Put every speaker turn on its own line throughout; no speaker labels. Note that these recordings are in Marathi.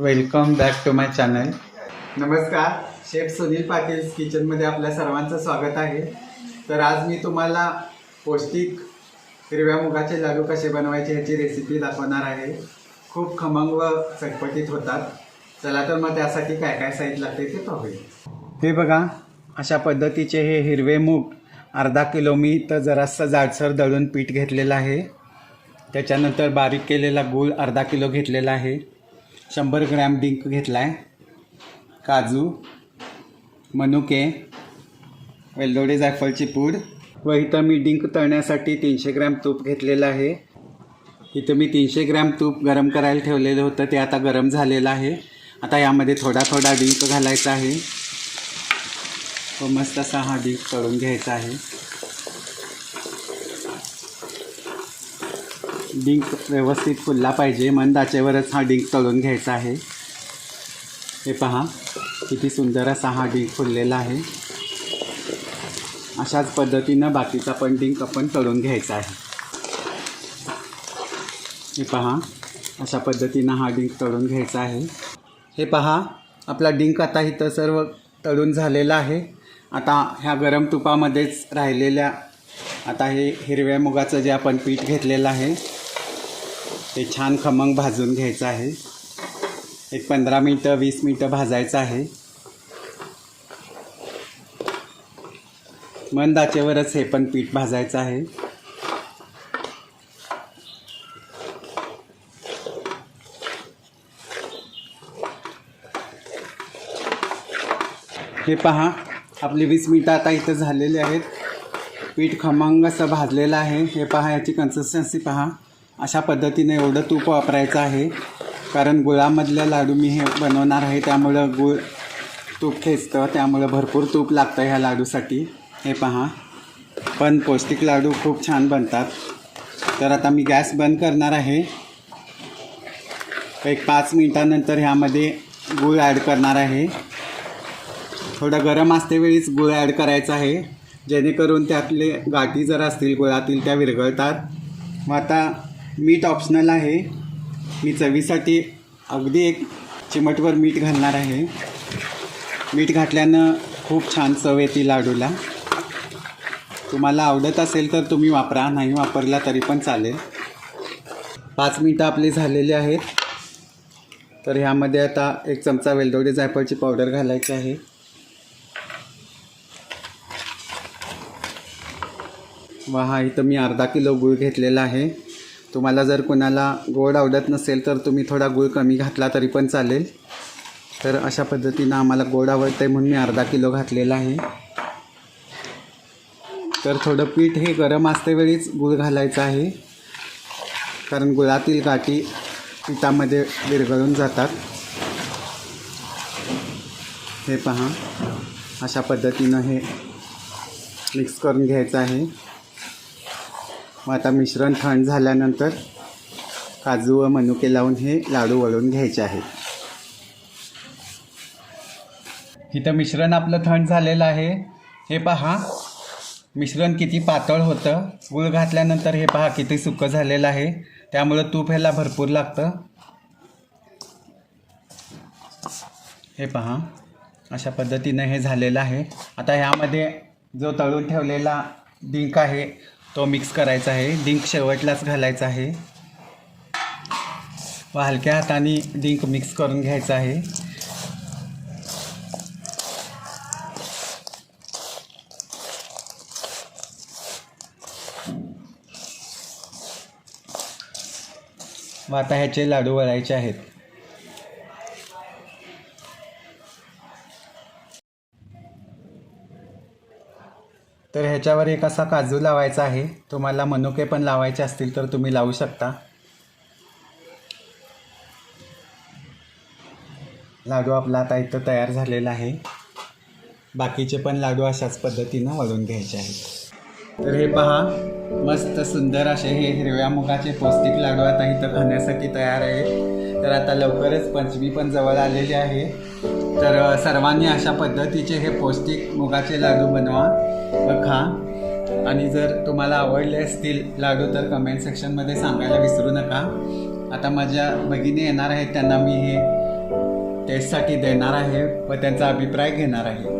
Welcome back to my channel
नमस्कार शेफ सुनील पाटील किचनमध्ये आपल्या सर्वांचं स्वागत आहे. तर आज मी तुम्हाला पौष्टिक हिरव्या मुगाचे लाडू कसे बनवायचे ह्याची रेसिपी दाखवणार आहे. खूप खमंग व चटपटीत होतात. चला तर मग त्यासाठी काय काय साहित्य लागते ते पाहूया.
हे बघा अशा पद्धतीचे हे हिरवे मूग अर्धा किलो मी तर जरासं जाडसर दळून पीठ घेतलेलं आहे. त्याच्यानंतर बारीक केलेला गूळ अर्धा किलो घेतलेला आहे. शंभर ग्रॅम डिंक घेतला आहे काजू मनुके वेलदोडे जायफळची पूड. व इथं मी डिंक तळण्यासाठी तीनशे ग्रॅम तूप घेतलेलं आहे. इथं मी तीनशे ग्रॅम तूप गरम करायला ठेवलेलं होतं ते आता गरम झालेलं आहे. आता यामध्ये थोडा थोडा डिंक घालायचा आहे. व मस्त असा हा डिंक तळून घ्यायचा आहे. डिंक व्यवस्थित फुलला पाहिजे. मंदाचेवरच हा डिंक तळून घ्यायचा आहे. हे पहा किती सुंदर असा हा डिंक फुललेला आहे. अशाच पद्धतीनं बाकीचा पण डिंक आपण तळून घ्यायचा आहे. हे पहा अशा पद्धतीनं हा डिंक तळून घ्यायचा आहे. हे पहा आपला डिंक आता इथं सर्व तळून झालेला आहे. आता ह्या गरम तुपामध्येच राहिलेल्या आता हे हिरव्या मुगाचं जे आपण पीठ घेतलेलं आहे ते छान खमंग भाजून घ्यायचं आहे. एक पंधरा मिनटं वीस मिनटं भाजायचं आहे. मंदाचेवरच हे पण पीठ भाजायचं आहे. हे पहा आपली वीस मिनटं आता इथं झालेली आहेत. पीठ खमंग असं भाजलेलं आहे. हे पहा याची कन्सिस्टन्सी पहा. अशा पद्धतीने एवढं तूप वापरायचं आहे. कारण गुळामधल्या लाडू मी हे बनवणार आहे त्यामुळं गुळ तूप खेचतं त्यामुळं भरपूर तूप लागतं ह्या लाडूसाठी. हे पहा. पण पौष्टिक लाडू खूप छान बनतात. तर आता मी गॅस बंद करणार आहे. एक पाच मिनटानंतर ह्यामध्ये गूळ ॲड करणार आहे. थोडं गरम असते वेळीच गुळ ॲड करायचा आहे. जेणेकरून त्यातले गाठी जर असतील गुळातील त्या विरघळतात. मग आता मीठ ऑप्शनल आहे. मी चवीसाठी अगदी एक चिमटवर मीठ घालणार आहे. मीठ घातल्यानं खूप छान चव येते लाडूला. तुम्हाला आवडत असेल तर तुम्ही वापरा नाही वापरला तरी पण चालेल. पाच मिनटं आपली झालेली आहेत. तर ह्यामध्ये आता एक चमचा वेलदोडी जायफळची पावडर घालायची आहे. व हा इथं मी अर्धा किलो गूळ घेतलेला आहे. तुम्हाला जर कोणाला गोड आवडत नसेल तर तुम्ही थोडा गूळ कमी घातला तरी पण चालेल. तर अशा पद्धतीनं आम्हाला गोड आवडतं आहे म्हणून मी अर्धा किलो घातलेला आहे. तर थोडं पीठ हे गरम असतेवेळीच गूळ घालायचं आहे. कारण गुळातील गाठी पिठामध्ये विरघळून जातात. हे पहा. अशा पद्धतीनं हे मिक्स करून घ्यायचं आहे. मग आता मिश्रण थंड झाल्यानंतर काजू व मनुके लावून हे लाडू वळून घ्यायचे आहेत. इथं मिश्रण आपलं थंड झालेलं आहे. हे पहा. मिश्रण किती पातळ होतं. गूळ घातल्यानंतर हे पहा किती सुकं झालेलं आहे. त्यामुळं तूप ह्याला भरपूर लागतं. हे पहा. अशा पद्धतीनं हे झालेलं आहे. आता ह्यामध्ये जो तळून ठेवलेला डिंक आहे तो मिक्स करायचा आहे. डिंक शेवटलाच घालायचा आहे. व हलक्या हाताने डिंक मिक्स करून घ्यायचा आहे. व आता ह्याचे लाडू वळायचे आहेत. तर ह्याच्यावर एक असा काजू लावायचा आहे. तुम्हाला मनुके पण लावायचे असतील तर तुम्ही लावू शकता. लाडू आपला आता इथं तयार झालेला आहे. बाकीचे पण लाडू अशाच पद्धतीनं वळून घ्यायचे आहेत. तर हे पहा मस्त सुंदर असे हे हिरव्या मुगाचे पौष्टिक लाडू आता इथं खाण्यासाठी तयार आहे तर आता लवकरच पंचमी पण जवळ आलेली आहे. तर सर्वांनी अशा पद्धतीचे हे पौष्टिक मुगाचे लाडू बनवा व खा. आणि जर तुम्हाला आवडले असतील लाडू तर कमेंट सेक्शनमध्ये सांगायला विसरू नका. आता माझ्या भगिनी येणार आहेत त्यांना मी हे टेस्टसाठी देणार आहे व त्यांचा अभिप्राय घेणार आहे.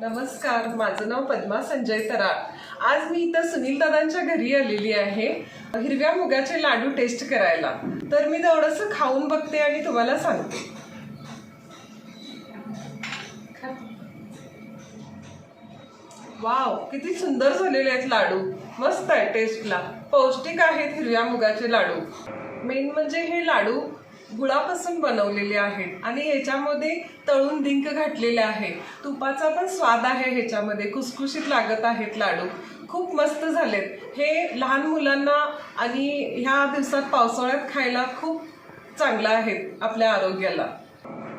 नमस्कार माझं नाव पद्मा संजय तराळ आज मी इथं सुनील दादांच्या घरी आलेली आहे. हिरव्या मुगाचे लाडू टेस्ट करायला. तर मी थोडंसं खाऊन बघते आणि तुम्हाला सांगते. वाव किती सुंदर झालेले आहेत लाडू. मस्त आहे टेस्टला पौष्टिक आहेत हिरव्या मुगाचे लाडू. मेन म्हणजे हे लाडू गुळापासून बनवलेले आहेत आणि ह्याच्यामध्ये तळून डिंक घातलेले आहे. तुपाचा पण स्वाद आहे ह्याच्यामध्ये. खुसखुशीत लागत आहेत लाडू. खूप मस्त झालेत. हे लहान मुलांना आणि ह्या दिवसात पावसाळ्यात खायला खूप चांगलं आहेत आपल्या आरोग्याला.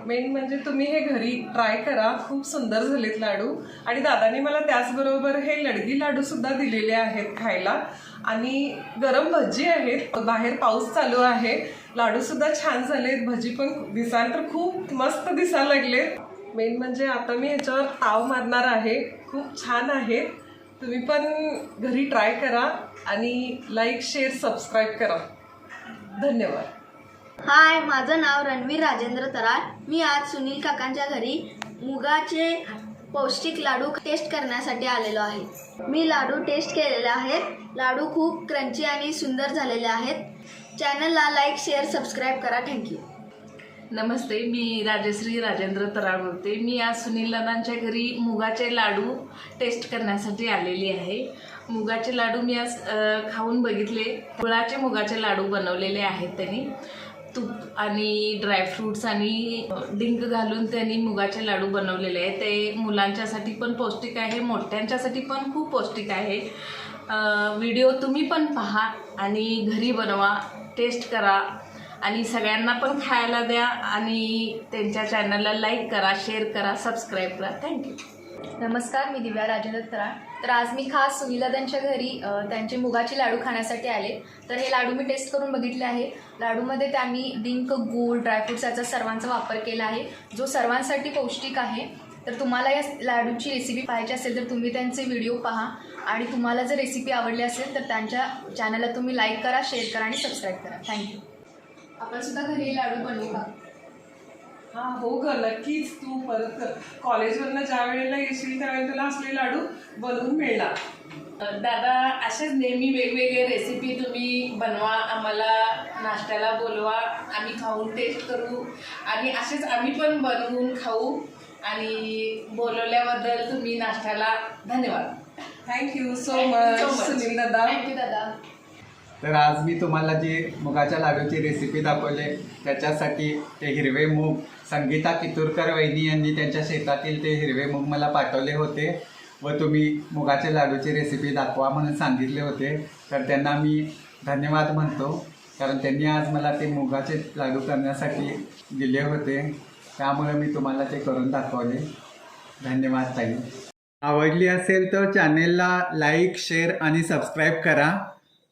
मेन म्हणजे तुम्ही हे घरी ट्राय करा. खूप सुंदर झालेत लाडू. आणि दादाने मला त्याचबरोबर हे लडगी लाडूसुद्धा दिलेले आहेत खायला. आणि गरम भजी आहेत. बाहेर पाऊस चालू आहे. लाडूसुद्धा छान झालेत. भजी पण दिसायला तर खूप मस्त दिसायला लागलेत. मेन म्हणजे आता मी ह्याच्यावर ताव मारणार आहे. खूप छान आहेत तुम्ही पण घरी ट्राय करा आणि लाईक शेअर सबस्क्राईब करा. धन्यवाद.
हाय माझं नाव रणवीर राजेंद्र तराळ मी आज सुनील काकांच्या घरी मुगाचे पौष्टिक लाडू टेस्ट करण्यासाठी आलेलो आहे. मी लाडू टेस्ट केलेले आहेत. लाडू खूप क्रंची आणि सुंदर झालेले आहेत. चॅनलला लाईक शेअर सबस्क्राईब करा. थँक्यू
नमस्ते मी राजश्री राजेंद्र तराळ बोलते. मी आज सुनील दादांच्या घरी मुगाचे लाडू टेस्ट करण्यासाठी आलेली आहे. मुगाचे लाडू मी आज खाऊन बघितले. गुळाचे मुगाचे लाडू बनवलेले आहेत त्यांनी. तूप आणि ड्रायफ्रूट्स आणि डिंक घालून त्यांनी मुगाचे लाडू बनवलेले आहेत. ते मुलांच्यासाठी पण पौष्टिक आहे मोठ्यांच्यासाठी पण खूप पौष्टिक आहे. व्हिडिओ तुम्ही पण पहा आणि घरी बनवा टेस्ट करा. आणि सगळ्यांना पण खायला द्या आणि त्यांच्या चॅनलला लाईक करा शेअर करा सबस्क्राईब करा. थँक्यू
नमस्कार मी दिव्या राजेंद्र तराळ तर आज मी खास सुनीलादांच्या घरी त्यांचे मुगाचे लाडू खाण्यासाठी आले. तर हे लाडू मी टेस्ट करून बघितले आहे. लाडूमध्ये त्यांनी डिंक गूळ ड्रायफ्रुट्स याचा सर्वांचा वापर केला आहे. जो सर्वांसाठी पौष्टिक आहे. तर तुम्हाला या लाडूची रेसिपी पाहायची असेल तर तुम्ही त्यांचे व्हिडिओ पहा. आणि तुम्हाला जर रेसिपी आवडली असेल तर त्यांच्या चॅनलला तुम्ही लाईक करा शेअर करा आणि सबस्क्राईब करा. थँक्यू आपण सुद्धा घरी लाडू बनवू का?
हा हो ग नक्कीच. तू परत कर कॉलेजवरनं ज्या वेळेला येशील त्यावेळेला तुला असले लाडू बनवून मिळणार.
दादा असेच नेहमी वेगवेगळे रेसिपी तुम्ही बनवा आम्हाला नाश्त्याला बोलवा आम्ही खाऊन टेस्ट करू. आणि असेच आम्ही पण बनवून खाऊ. आणि बोलवल्याबद्दल तुम्ही नाश्त्याला धन्यवाद.
Thank you so much. सुनील दादा.
थँक्यू दादा.
तर आज मी तुम्हाला जी मुगाच्या लाडूची रेसिपी दाखवली त्याच्यासाठी ते हिरवे मूग संगीता कितूरकर वहिनी यांनी त्यांच्या शेतातील ते हिरवे मूग मला पाठवले होते व तुम्ही मुगाच्या लाडूची रेसिपी दाखवा म्हणून सांगितले होते. तर त्यांना मी धन्यवाद म्हणतो कारण त्यांनी आज मला ते मुगाचे लाडू करण्यासाठी दिले होते. त्यामुळे मी तुम्हाला ते करून दाखवले. धन्यवाद ताई.
आवडली असेल तर चॅनेलला लाईक शेअर आणि सबस्क्राईब करा.